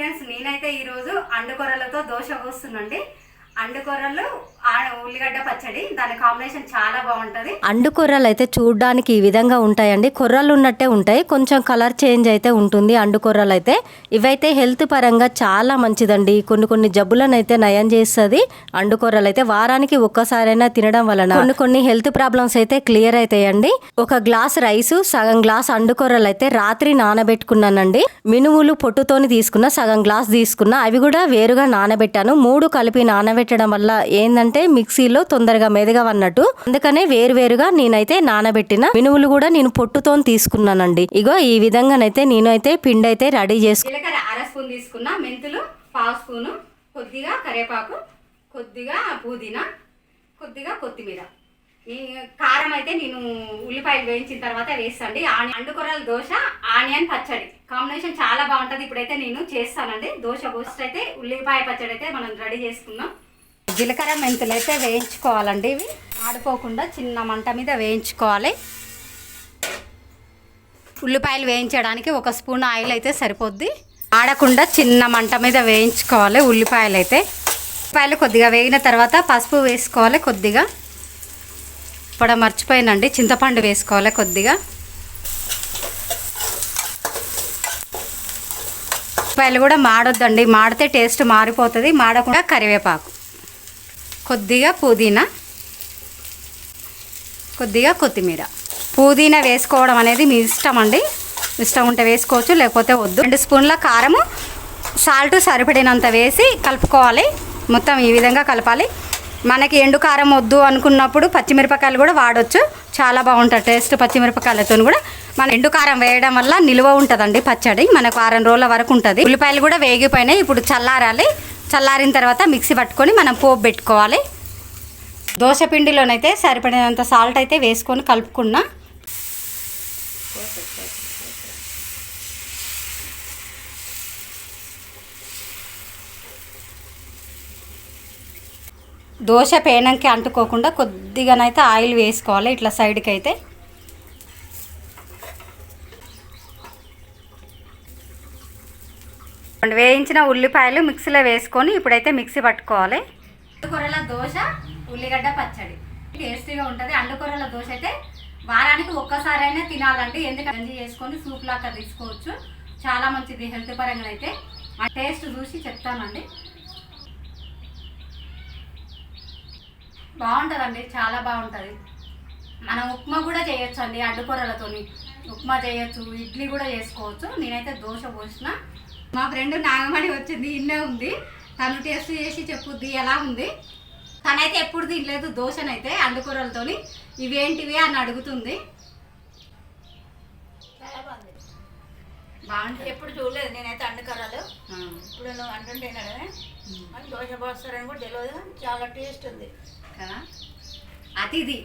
Friends నేనైతే ఈరోజు అండుకొర్రలతో దోశ పోస్తున్నాండి అండుకొర్రలు ఉల్లిగడ్డ పచ్చడి దాని కాంబినేషన్ చాలా బాగుంటది. అండు కొర్రలు అయితే చూడడానికి ఈ విధంగా ఉంటాయండి. కొర్రలు ఉన్నట్టే ఉంటాయి. కొంచెం కలర్ చేంజ్ అయితే ఉంటుంది అండు కొర్రలు అయితే ఇవైతే హెల్త్ పరంగా చాలా మంచిదండి. కొన్ని కొన్ని జబ్బులను అయితే నయం చేస్తుంది అండు కొర్రలు అయితే వారానికి ఒక్కసారైనా తినడం వలన కొన్ని కొన్ని హెల్త్ ప్రాబ్లమ్స్ అయితే క్లియర్ అవుతాయండి ఒక గ్లాస్ రైస్ సగం గ్లాస్ అండు కొర్రలు అయితే రాత్రి నానబెట్టుకున్నానండి. మినుములు పొట్టుతోని తీసుకున్న సగం గ్లాస్ తీసుకున్న అవి కూడా వేరుగా నానబెట్టాను. మూడు కలిపి నానబెట్టడం వల్ల ఏంటంటే మిక్సీలో తొందరగా మెదగవన్నట్టు. అందుకనే వేరువేరుగా నేనైతే నానబెట్టిన మినుములు కూడా నేను పొట్టుతో తీసుకున్నానండి. ఇగో ఈ విధంగానైతే నేనైతే పిండి అయితే రెడీ చేసుకు అర స్పూన్ తీసుకున్న మెంతులు పావు స్పూను కొద్దిగా కరివేపాకు కొద్దిగా పుదీనా కొద్దిగా కొత్తిమీర. ఈ కారం అయితే నేను ఉల్లిపాయలు వేయించిన తర్వాత వేస్తాండి ఆని అండుకొర్రల దోశ ఆనియన్ పచ్చడి. కాంబినేషన్ చాలా బాగుంటుంది. ఇప్పుడైతే నేను చేస్తానండి. దోశ పోస్ట్ అయితే ఉల్లిపాయ పచ్చడి అయితే మనం రెడీ చేసుకుందాం. జీలకర్ర మెంతులు అయితే వేయించుకోవాలండి ఇవి. ఆడిపోకుండా చిన్న మంట మీద వేయించుకోవాలి. ఉల్లిపాయలు వేయించడానికి ఒక స్పూన్ ఆయిల్ అయితే సరిపోద్ది. ఆడకుండా చిన్న మంట మీద వేయించుకోవాలి ఉల్లిపాయలు అయితే. ఉల్లిపాయలు కొద్దిగా వేగిన తర్వాత పసుపు వేసుకోవాలి కొద్దిగా. ఇప్పుడు మర్చిపోయినండి చింతపండు వేసుకోవాలి కొద్దిగా. ఉల్లిపాయలు కూడా మాడొద్దండి మాడితే టేస్ట్ మారిపోతుంది మాడకుండా కరివేపాకు. కొద్దిగా పుదీనా కొద్దిగా కొత్తిమీర. పుదీనా వేసుకోవడం అనేది మీ ఇష్టం అండి. ఇష్టం ఉంటే వేసుకోవచ్చు లేకపోతే వద్దు. రెండు స్పూన్ల కారము సాల్ట్ సరిపడినంత వేసి కలుపుకోవాలి. మొత్తం ఈ విధంగా కలపాలి. మనకి ఎండు కారం వద్దు అనుకున్నప్పుడు పచ్చిమిరపకాయలు కూడా వాడవచ్చు చాలా బాగుంటుంది టేస్ట్ పచ్చిమిరపకాయలతో కూడా. మన ఎండు కారం వేయడం వల్ల నిల్వ ఉంటుందండి పచ్చడి. మనకు వారం రోజుల వరకు ఉంటుంది. ఉల్లిపాయలు కూడా వేగిపోయినాయి. ఇప్పుడు చల్లారాలి. చల్లారిన తర్వాత మిక్సీ పట్టుకొని మనం పోపు పెట్టుకోవాలి. దోశ పిండిలోనైతే సరిపడినంత సాల్ట్ అయితే వేసుకొని కలుపుకున్నా. దోశ పేనంకి అంటుకోకుండా కొద్దిగానైతే ఆయిల్ వేసుకోవాలి ఇట్లా సైడ్కి అయితే వేయించిన ఉల్లిపాయలు మిక్సీలో వేసుకొని ఇప్పుడైతే మిక్సీ పట్టుకోవాలి. కూరల దోశ ఉల్లిగడ్డ పచ్చడి. టేస్టీగా ఉంటుంది. అండుకూరల దోశ అయితే వారానికి ఒక్కసారైనా తినాలండి. ఎందుకంటే గంజి చేసుకొని సూప్ లాగా తీసుకోవచ్చు. చాలా మంచిది హెల్త్ పరంగా అయితే. ఆ టేస్ట్ చూసి చెప్తానండి. బాగుంటుందండి చాలా బాగుంటుంది. మనం ఉప్మా కూడా చేయొచ్చు అండి అడ్డుకూరలతోని ఉప్మా చేయొచ్చు ఇడ్లీ కూడా చేసుకోవచ్చు. నేనైతే దోశ పోసిన. మా ఫ్రెండ్ నాగమణి వచ్చింది ఇన్నే ఉంది. తను టేస్ట్ చేసి చెప్పుద్ది ఎలా ఉంది? తనైతే ఎప్పుడు తినలేదు దోశనైతే అండుకూరలతోని. ఇవేంటివి అని అడుగుతుంది. చాలా బాగుంది. బాగుంటుంది ఎప్పుడు చూడలేదు నేనైతే అండుకర్రలు. ఆ. ఇప్పుడు నువ్వు అంటుంటేనా కదా అని దోశ పోస్తారని కూడా తెలియదు చాలా టేస్ట్ ఉంది. కదా? అతిథి.